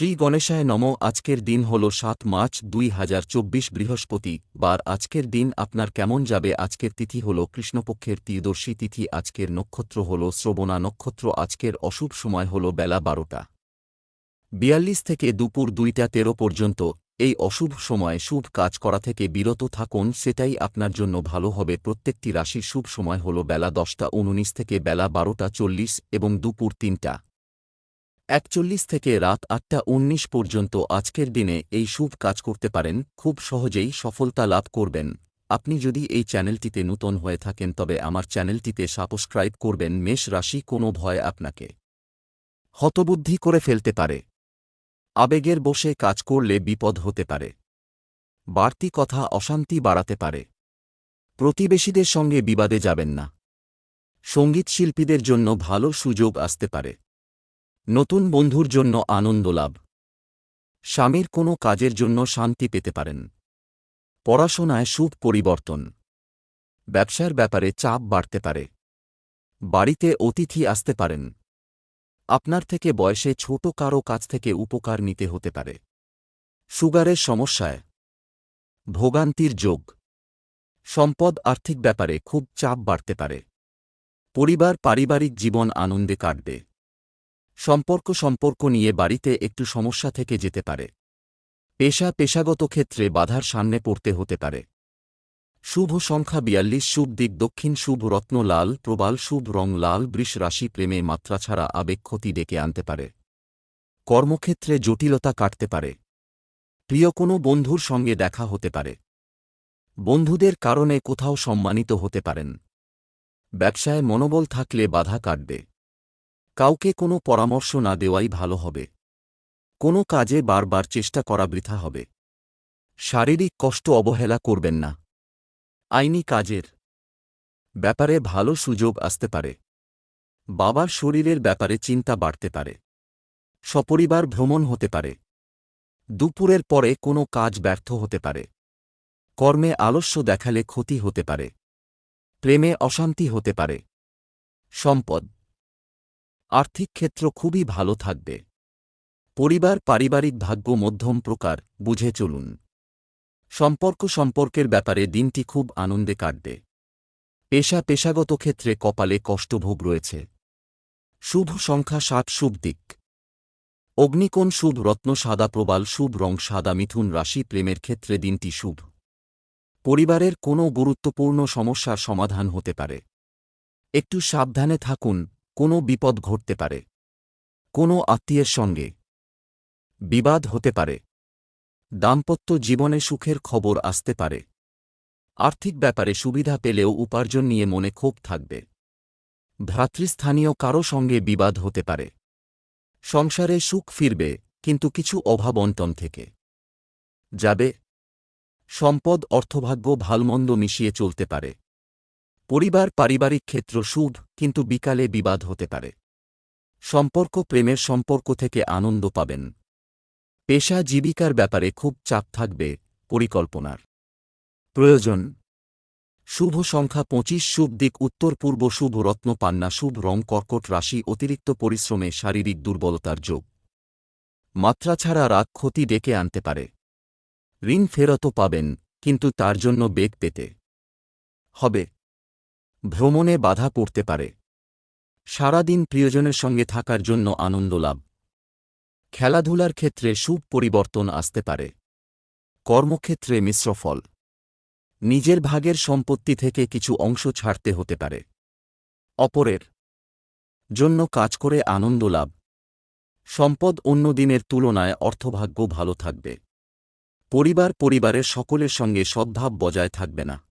শ্রী গণেশায় নম। আজকের দিন হল সাত মার্চ দুই হাজার চব্বিশ বৃহস্পতি। বার আজকের দিন আপনার কেমন যাবে? আজকের তিথি হল কৃষ্ণপক্ষের ত্রিদর্শী তিথি। আজকের নক্ষত্র হল শ্রবণা নক্ষত্র। আজকের অশুভ সময় হল বেলা বারোটা। বিয়াল্লিশ থেকে দুপুর দুইটা তেরো পর্যন্ত এই অশুভ সময়ে শুভ কাজ করা থেকে বিরত থাকুন। সেটাই আপনার জন্য ভালো হবে। প্রত্যেকটি রাশির শুভ সময় হল বেলা দশটা উননিশ থেকে বেলা বারোটা চল্লিশ এবং দুপুর তিনটা। একচল্লিশ থেকে রাত আটটা উনিশ পর্যন্ত আজকের দিনে এই শুভ কাজ করতে পারেন, খুব সহজেই সফলতা লাভ করবেন। আপনি যদি এই চ্যানেলটিতে নূতন হয়ে থাকেন তবে আমার চ্যানেলটিতে সাবস্ক্রাইব করবেন, মেষ রাশি কোনো ভয় আপনাকে হতবুদ্ধি করে ফেলতে পারে। আবেগের বসে কাজ করলে বিপদ হতে পারে। বাড়তি কথা অশান্তি বাড়াতে পারে। প্রতিবেশীদের সঙ্গে বিবাদে যাবেন না। সংগীত শিল্পীদের জন্য ভালো সুযোগ আসতে পারে। নতুন বন্ধুর জন্য আনন্দ লাভ। স্বামীর কোনো কাজের জন্য শান্তি পেতে পারেন। পড়াশোনায় সুখ পরিবর্তন। ব্যবসার ব্যাপারে চাপ বাড়তে পারে। বাড়িতে অতিথি আসতে পারেন। আপনার থেকে বয়সে ছোট কারও কাছ থেকে উপকার নিতে হতে পারে। সুগারের সমস্যায়। ভোগান্তির যোগ। সম্পদ আর্থিক ব্যাপারে খুব চাপ বাড়তে পারে। পরিবার পারিবারিক জীবন আনন্দে কাটবে। সম্পর্ক সম্পর্ক নিয়ে বাড়িতে একটু সমস্যা থেকে যেতে পারে। পেশা পেশাগত ক্ষেত্রে বাধার সামনে পড়তে হতে পারে। শুভ সংখ্যা বিয়াল্লিশ, শুভ দিক দক্ষিণ, শুভ রত্ন লাল, প্রবাল, শুভ রং লাল, বৃষ রাশি প্রেমে মাত্রা ছাড়া আবেগ ক্ষতি ডেকে আনতে পারে। কর্মক্ষেত্রে জটিলতা কাটতে পারে। প্রিয় কোনো বন্ধুর সঙ্গে দেখা হতে পারে। বন্ধুদের কারণে কোথাও সম্মানিত হতে পারেন। ব্যবসায় মনোবল থাকলে বাধা কাটবে। কাউকে কোনো পরামর্শ না দেওয়াই ভালো হবে। কোনো কাজে বারবার চেষ্টা করা বৃথা হবে। শারীরিক কষ্ট অবহেলা করবেন না। আইনি কাজের ব্যাপারে ভালো সুযোগ আসতে পারে। বাবার শরীরের ব্যাপারে চিন্তা বাড়তে পারে। সপরিবার ভ্রমণ হতে পারে। দুপুরের পরে কোনো কাজ ব্যর্থ হতে পারে। কর্মে আলস্য দেখালে ক্ষতি হতে পারে। প্রেমে অশান্তি হতে পারে। সম্পদ আর্থিক ক্ষেত্র খুবই ভালো থাকবে। পরিবার পারিবারিক ভাগ্য মধ্যম প্রকার, বুঝে চলুন। সম্পর্ক সম্পর্কের ব্যাপারে দিনটি খুব আনন্দে কাটবে। পেশা পেশাগত ক্ষেত্রে কপালে কষ্টভোগ রয়েছে। শুভ সংখ্যা সাত শুভ দিক। অগ্নিকোণ শুভ, রত্ন সাদা প্রবাল শুভ, রং সাদা মিথুন রাশি, প্রেমের ক্ষেত্রে দিনটি শুভ। পরিবারের কোনো গুরুত্বপূর্ণ সমস্যার সমাধান হতে পারে। একটু সাবধানে থাকুন কোনো বিপদ ঘটতে পারে। কোনো আত্মীয়ের সঙ্গে বিবাদ হতে পারে। দাম্পত্য জীবনে সুখের খবর আসতে পারে। আর্থিক ব্যাপারে সুবিধা পেলেও উপার্জন নিয়ে মনে ক্ষোভ থাকবে। ভ্রাতৃস্থানীয় কারও সঙ্গে বিবাদ হতে পারে। সংসারে সুখ ফিরবে, কিন্তু কিছু অভাব অন্টন থেকে যাবে। সম্পদ অর্থভাগ্য ভালমন্দ মিশিয়ে চলতে পারে। পরিবার পারিবারিক ক্ষেত্র শুভ কিন্তু বিকালে বিবাদ হতে পারে। সম্পর্ক প্রেমের সম্পর্ক থেকে আনন্দ পাবেন। পেশা জীবিকার ব্যাপারে খুব চাপ থাকবে, পরিকল্পনার। প্রয়োজন। শুভ সংখ্যা পঁচিশ, শুভ দিক উত্তর পূর্ব, শুভ রত্ন পান্না, শুভ রং কর্কট রাশি, অতিরিক্ত পরিশ্রমে শারীরিক দুর্বলতার যোগ। মাত্রা ছাড়া রাগ ক্ষতি ডেকে আনতে পারে। ঋণ ফেরতও পাবেন, কিন্তু তার জন্য বেগ পেতে। হবে। ভ্রমণে বাধা পড়তে পারে। সারাদিন প্রিয়জনের সঙ্গে থাকার জন্য আনন্দ লাভ। খেলাধুলার ক্ষেত্রে সুখ পরিবর্তন আসতে পারে। কর্মক্ষেত্রে মিশ্র ফল। নিজের ভাগের সম্পত্তি থেকে কিছু অংশ ছাড়তে হতে পারে। অপরের জন্য কাজ করে আনন্দ লাভ। সম্পদ অন্য দিনের তুলনায় অর্থভাগ্য ভালো থাকবে। পরিবার পরিবারের সকলের সঙ্গে সদ্ভাব বজায় থাকবে না।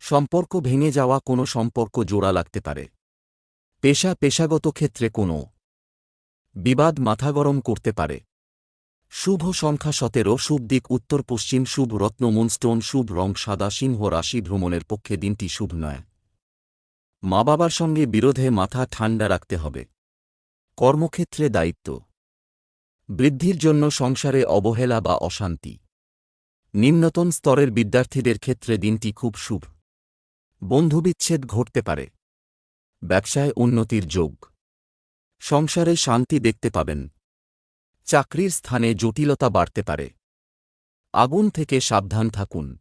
সম্পর্ক ভেঙে যাওয়া কোনো সম্পর্ক জোড়া লাগতে পারে। পেশা পেশাগত ক্ষেত্রে কোনো। বিবাদ মাথা গরম করতে পারে। শুভ সংখ্যা সতেরো, শুভ দিক উত্তর পশ্চিম, শুভ রত্ন, মুনস্টোন, শুভ রং সাদা, সিংহ রাশি ভ্রমণের পক্ষে দিনটি শুভ নয়। মা বাবার সঙ্গে বিরোধে মাথা ঠান্ডা রাখতে হবে। কর্মক্ষেত্রে দায়িত্ব। বৃদ্ধির জন্য সংসারে অবহেলা বা অশান্তি। নিম্নতন স্তরের বিদ্যার্থীদের ক্ষেত্রে দিনটি খুব শুভ। বন্ধুবিচ্ছেদ ঘটতে পারে। ব্যবসায় উন্নতির যোগ। সংসারে শান্তি দেখতে পাবেন। চাকরির স্থানে জটিলতা বাড়তে পারে। আগুন থেকে সাবধান থাকুন।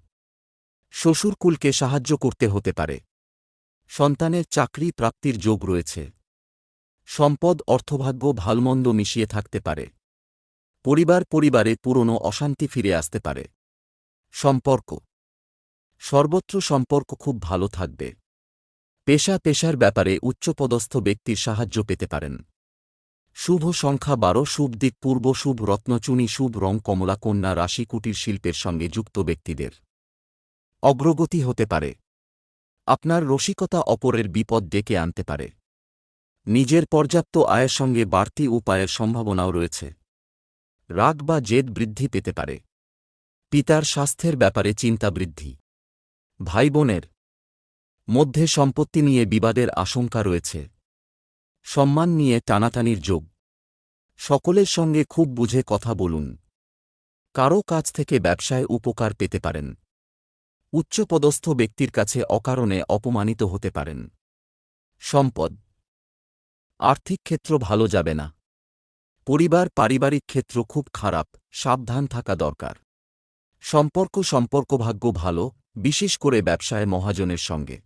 শ্বশুরকুলকে সাহায্য করতে হতে পারে। সন্তানের চাকরি প্রাপ্তির যোগ রয়েছে। সম্পদ, অর্থভাগ্য ভালমন্দ মিশিয়ে থাকতে পারে। পরিবার পরিবারে পুরনো অশান্তি ফিরে আসতে পারে। সম্পর্ক। সর্বত্র সম্পর্ক খুব ভালো থাকবে। পেশা পেশার ব্যাপারে উচ্চপদস্থ ব্যক্তির সাহায্য পেতে পারেন। শুভ সংখ্যা বারো, শুভ দিক পূর্ব, শুভ রত্নচুনি, শুভ রং কমলা, কন্যা, রাশি, কুটির শিল্পের সঙ্গে যুক্ত ব্যক্তিদের। অগ্রগতি হতে পারে। আপনার রসিকতা অপরের বিপদ ডেকে আনতে পারে। নিজের পর্যাপ্ত আয়ের সঙ্গে বাড়তি উপায়ের সম্ভাবনাও রয়েছে। রাগ বা জেদ বৃদ্ধি পেতে পারে। পিতার স্বাস্থ্যের ব্যাপারে চিন্তা বৃদ্ধি। ভাই বোনের মধ্যে সম্পত্তি নিয়ে বিবাদের আশঙ্কা রয়েছে। সম্মান নিয়ে টানাটানির যোগ। সকলের সঙ্গে খুব বুঝে কথা বলুন। কারও কাছ থেকে ব্যবসায় উপকার পেতে পারেন। উচ্চপদস্থ ব্যক্তির কাছে অকারণে অপমানিত হতে পারেন। সম্পদ। আর্থিক ক্ষেত্র ভালো যাবে না। পরিবার পারিবারিক ক্ষেত্র খুব খারাপ। সাবধান থাকা দরকার। সম্পর্ক সম্পর্ক ভাগ্য ভালো। বিশেষ করে ব্যবসায় মহাজনের সঙ্গে।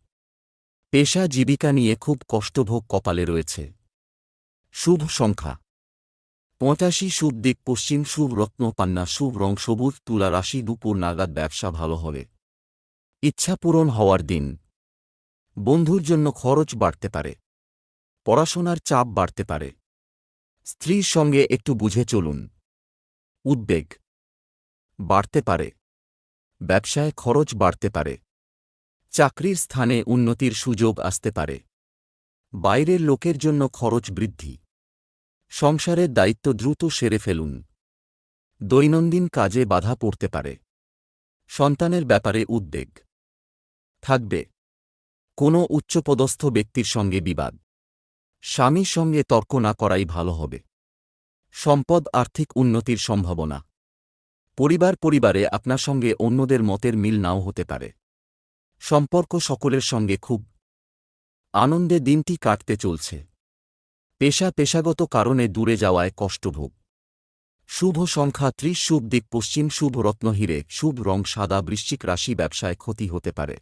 পেশা জীবিকা নিয়ে খুব কষ্টভোগ কপালে রয়েছে। শুভ সংখ্যা। পঁচাশি শুভ দিক, পশ্চিম শুভ রত্ন, পান্না শুভ রং, সবুজ, তুলা রাশি, দুপুর নাগাদ ব্যবসা ভালো হবে। ইচ্ছা পূরণ হওয়ার দিন। বন্ধুর জন্য খরচ বাড়তে পারে। পড়াশোনার চাপ বাড়তে পারে। স্ত্রীর সঙ্গে একটু বুঝে চলুন। উদ্বেগ। বাড়তে পারে। ব্যবসায় খরচ বাড়তে পারে। চাকরির স্থানে উন্নতির সুযোগ আসতে পারে। বাইরের লোকের জন্য খরচ বৃদ্ধি। সংসারের দায়িত্ব দ্রুত সেরে ফেলুন। দৈনন্দিন কাজে বাধা পড়তে পারে। সন্তানের ব্যাপারে উদ্বেগ। থাকবে। কোনো উচ্চপদস্থ ব্যক্তির সঙ্গে বিবাদ। স্বামীর সঙ্গে তর্ক না করাই ভালো হবে। সম্পদ আর্থিক উন্নতির সম্ভাবনা। পরিবার পরিবারে আপনার সঙ্গে অন্যদের মতের মিল নাও হতে পারে। সম্পর্ক সকলের সঙ্গে খুব আনন্দে দিনটি কাটতে চলছে। পেশা পেশাগত কারণে দূরে যাওয়ায় কষ্টভোগ শুভ সংখ্যা ত্রিশ, শুভ দিক পশ্চিম, শুভ রত্ন রত্নহীরে শুভ রং সাদা, বৃশ্চিক রাশি ব্যবসায় ক্ষতি হতে পারে।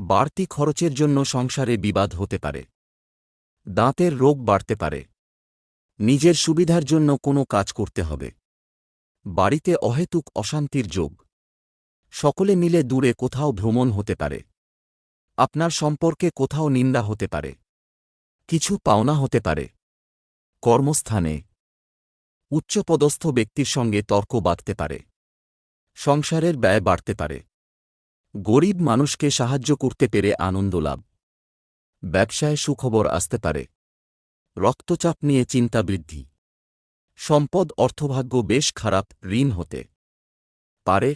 বাড়তি খরচের জন্য সংসারে বিবাদ হতে পারে। দাঁতের রোগ বাড়তে পারে। নিজের সুবিধার জন্য কোনো কাজ করতে হবে। বাড়িতে অহেতুক অশান্তির যোগ। সকলে মিলে দূরে কোথাও ভ্রমণ হতে পারে। আপনার সম্পর্কে কোথাও নিন্দা হতে পারে। কিছু পাওনা হতে পারে। কর্মস্থানে উচ্চপদস্থ ব্যক্তির সঙ্গে তর্ক বাঁধতে পারে। সংসারের ব্যয় বাড়তে পারে। গরিব মানুষকে সাহায্য করতে পেরে আনন্দ লাভ। ব্যবসায় সুখবর আসতে পারে। রক্তচাপ নিয়ে চিন্তা বৃদ্ধি। সম্পদ অর্থভাগ্য বেশ খারাপ, ঋণ হতে পারে।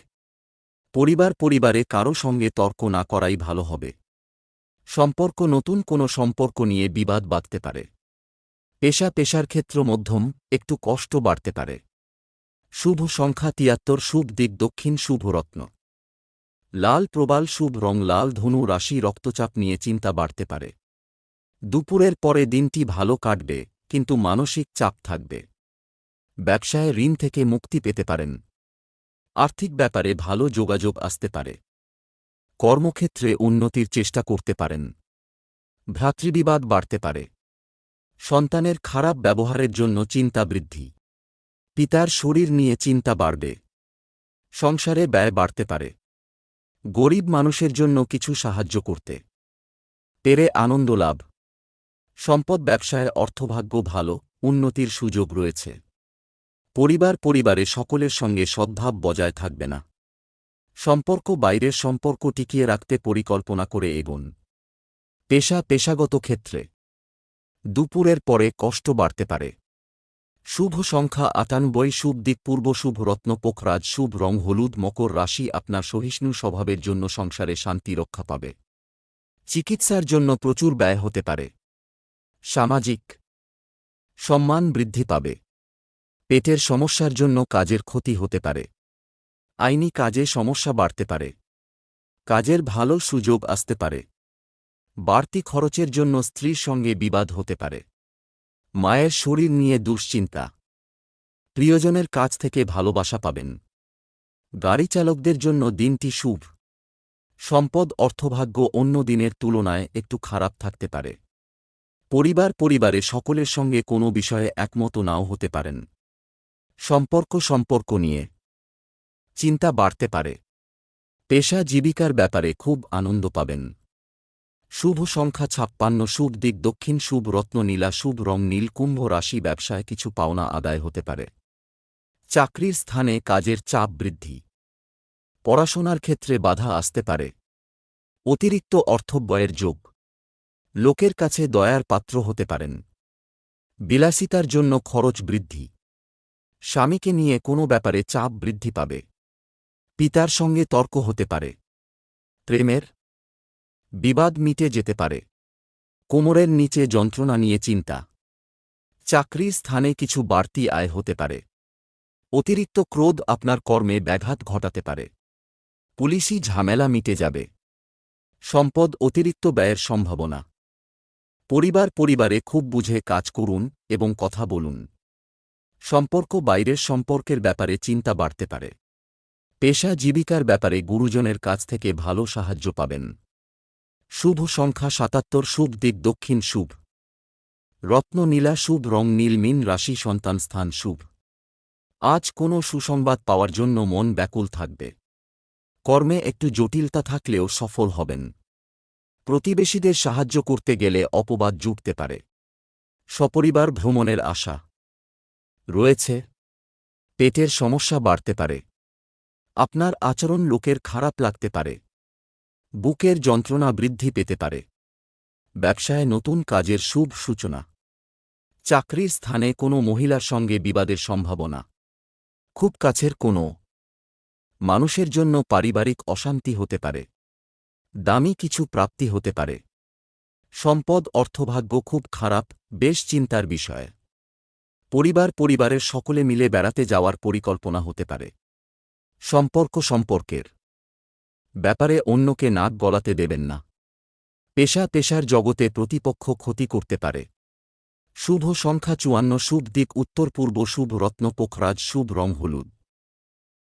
পরিবার পরিবারে কারও সঙ্গে তর্ক না করাই ভালো হবে। সম্পর্ক নতুন কোনো সম্পর্ক নিয়ে বিবাদ বাঁধতে পারে। পেশা পেশার ক্ষেত্র মধ্যম, একটু কষ্ট বাড়তে পারে। শুভ সংখ্যা তিয়াত্তর, শুভ দিক দক্ষিণ, শুভ রত্ন। লাল প্রবাল, শুভ রং, লাল ধনু, রাশি, রক্তচাপ নিয়ে চিন্তা বাড়তে পারে। দুপুরের পরে দিনটি ভালো কাটবে, কিন্তু মানসিক চাপ থাকবে। ব্যবসায় ঋণ থেকে মুক্তি পেতে পারেন। আর্থিক ব্যাপারে ভালো যোগাযোগ আসতে পারে। কর্মক্ষেত্রে উন্নতির চেষ্টা করতে পারেন। ভ্রাতৃবিবাদ বাড়তে পারে। সন্তানের খারাপ ব্যবহারের জন্য চিন্তা বৃদ্ধি। পিতার শরীর নিয়ে চিন্তা বাড়বে। সংসারে ব্যয় বাড়তে পারে। গরিব মানুষের জন্য কিছু সাহায্য করতে। পেরে আনন্দ লাভ। সম্পদ ব্যবসায় অর্থভাগ্য ভালো, উন্নতির সুযোগ রয়েছে। পরিবার পরিবারে সকলের সঙ্গে সদ্ভাব বজায় থাকবে না। সম্পর্ক বাইরের সম্পর্ক টিকিয়ে রাখতে পরিকল্পনা করে এগোন। পেশা পেশাগত ক্ষেত্রে। দুপুরের পরে কষ্ট বাড়তে পারে। শুভ সংখ্যা আটানব্বই, শুভ দিক পূর্ব, শুভ রত্ন, পোখরাজ, শুভ রং, হলুদ, মকর রাশি আপনার সহিষ্ণু স্বভাবের জন্য সংসারে শান্তি রক্ষা পাবে। চিকিৎসার জন্য প্রচুর ব্যয় হতে পারে। সামাজিক। সম্মান বৃদ্ধি পাবে। পেটের সমস্যার জন্য কাজের ক্ষতি হতে পারে। আইনি কাজে সমস্যা বাড়তে পারে। কাজের ভালো সুযোগ আসতে পারে। বাড়তি খরচের জন্য স্ত্রীর সঙ্গে বিবাদ হতে পারে। মায়ের শরীর নিয়ে দুশ্চিন্তা। প্রিয়জনের কাছ থেকে ভালোবাসা পাবেন। গাড়ি চালকদের জন্য দিনটি শুভ। সম্পদ অর্থভাগ্য অন্য দিনের তুলনায় একটু খারাপ থাকতে পারে। পরিবার পরিবারে সকলের সঙ্গে কোনো বিষয়ে একমত নাও হতে পারেন। সম্পর্ক সম্পর্ক নিয়ে। চিন্তা বাড়তে পারে। পেশা জীবিকার ব্যাপারে খুব আনন্দ পাবেন। শুভ সংখ্যা ছাপ্পান্ন, শুভ দিক দক্ষিণ, শুভ রত্ন নীলা, শুভ রং নীল, কুম্ভ রাশি ব্যবসায় কিছু পাওনা আদায় হতে পারে। চাকরির স্থানে কাজের চাপ বৃদ্ধি। পড়াশোনার ক্ষেত্রে বাধা আসতে পারে। অতিরিক্ত অর্থব্যয়ের যোগ। লোকের কাছে দয়ার পাত্র হতে পারেন। বিলাসিতার জন্য খরচ বৃদ্ধি। স্বামীকে নিয়ে কোনো ব্যাপারে চাপ বৃদ্ধি পাবে। পিতার সঙ্গে তর্ক হতে পারে। প্রেমের বিবাদ মিটে যেতে পারে। কোমরের নিচে যন্ত্রণা নিয়ে চিন্তা। চাকরি স্থানে কিছু বাড়তি আয় হতে পারে। অতিরিক্ত ক্রোধ আপনার কর্মে ব্যাঘাত ঘটাতে পারে। পুলিশি ঝামেলা মিটে যাবে। সম্পদ অতিরিক্ত ব্যয়ের সম্ভাবনা। পরিবার পরিবারে খুব বুঝে কাজ করুন এবং কথা বলুন। সম্পর্ক বাইরের সম্পর্কের ব্যাপারে চিন্তা বাড়তে পারে। পেশা জীবিকার ব্যাপারে গুরুজনের কাছ থেকে ভালো সাহায্য পাবেন। শুভ সংখ্যা সাতাত্তর, শুভ দিক দক্ষিণ শুভ। রত্ন নীলা শুভ, রং নীল, মিন রাশি সন্তান স্থান শুভ। আজ কোনো সুসংবাদ পাওয়ার জন্য মন ব্যাকুল থাকবে। কর্মে একটু জটিলতা থাকলেও সফল হবেন। প্রতিবেশীদের সাহায্য করতে গেলে অপবাদ জুটতে পারে। সপরিবার ভ্রমণের আশা। রয়েছে। পেটের সমস্যা বাড়তে পারে। আপনার আচরণ লোকের খারাপ লাগতে পারে। বুকের যন্ত্রণা বৃদ্ধি পেতে পারে। ব্যবসায় নতুন কাজের শুভ সূচনা। চাকরির স্থানে কোনো মহিলার সঙ্গে বিবাদের সম্ভাবনা। খুব কাছের কোনো। মানুষের জন্য পারিবারিক অশান্তি হতে পারে। দামি কিছু প্রাপ্তি হতে পারে। সম্পদ অর্থভাগ্য খুব খারাপ, বেশ চিন্তার বিষয়। পরিবার পরিবারের সকলে মিলে বেড়াতে যাওয়ার পরিকল্পনা হতে পারে। সম্পর্ক সম্পর্কের ব্যাপারে অন্যকে নাক গলাতে দেবেন না। পেশা পেশার জগতে প্রতিপক্ষ ক্ষতি করতে পারে। শুভ সংখ্যা চুয়ান্ন, শুভ দিক উত্তর পূর্ব, শুভ রত্ন পোখরাজ, শুভ রং হলুদ।